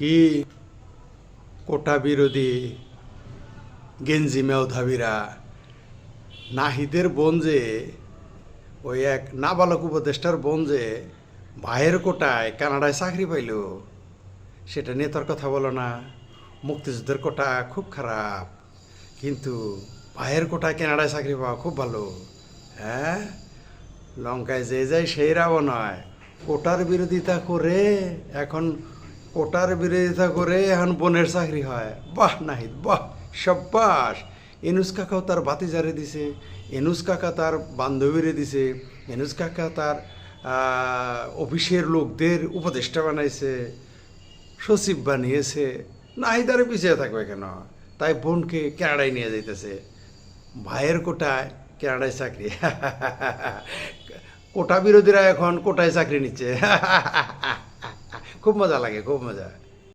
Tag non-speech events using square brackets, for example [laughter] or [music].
কি কোটা বিরোধী গেঞ্জি মেওধাবীরা নাহিদের বোন যে, ওই এক নাবালক উপদেষ্টার বোন যে, ভাইয়ের কোটায় কানাডায় চাকরি পাইল, সেটা নিয়ে কথা বলো না। মুক্তিযুদ্ধের কোটা খুব খারাপ, কিন্তু ভাইয়ের কোটায় কানাডায় চাকরি পাওয়া খুব ভালো। হ্যাঁ? লঙ্কায় যে যায় সেই রাবণ নয় কোটার বিরোধিতা করে এখন কোটার বিরোধিতা করে এখন বোনের চাকরি হয়। বাহ, নাহিদ, বাহ, সব্বাস। এনুস কাকাও তার বাতি বাতিজারে দিছে, এনুস কাকা তার বান্ধবীরে দিছে, এনুস কাকা তার অফিসের লোকদের উপদেষ্টা বানাইছে, সচিব বানিয়েছে। নাহিদ আর পিছিয়ে থাকবে কেন? তাই বোনকে কানাডায় নিয়ে যাইতেছে। ভাইয়ের কোটায় কানাডায় চাকরি। [laughs] কোটা বিরোধীরা এখন কোটায় চাকরি নিচ্ছে। [laughs] খুব মজা লাগে খুব মজা।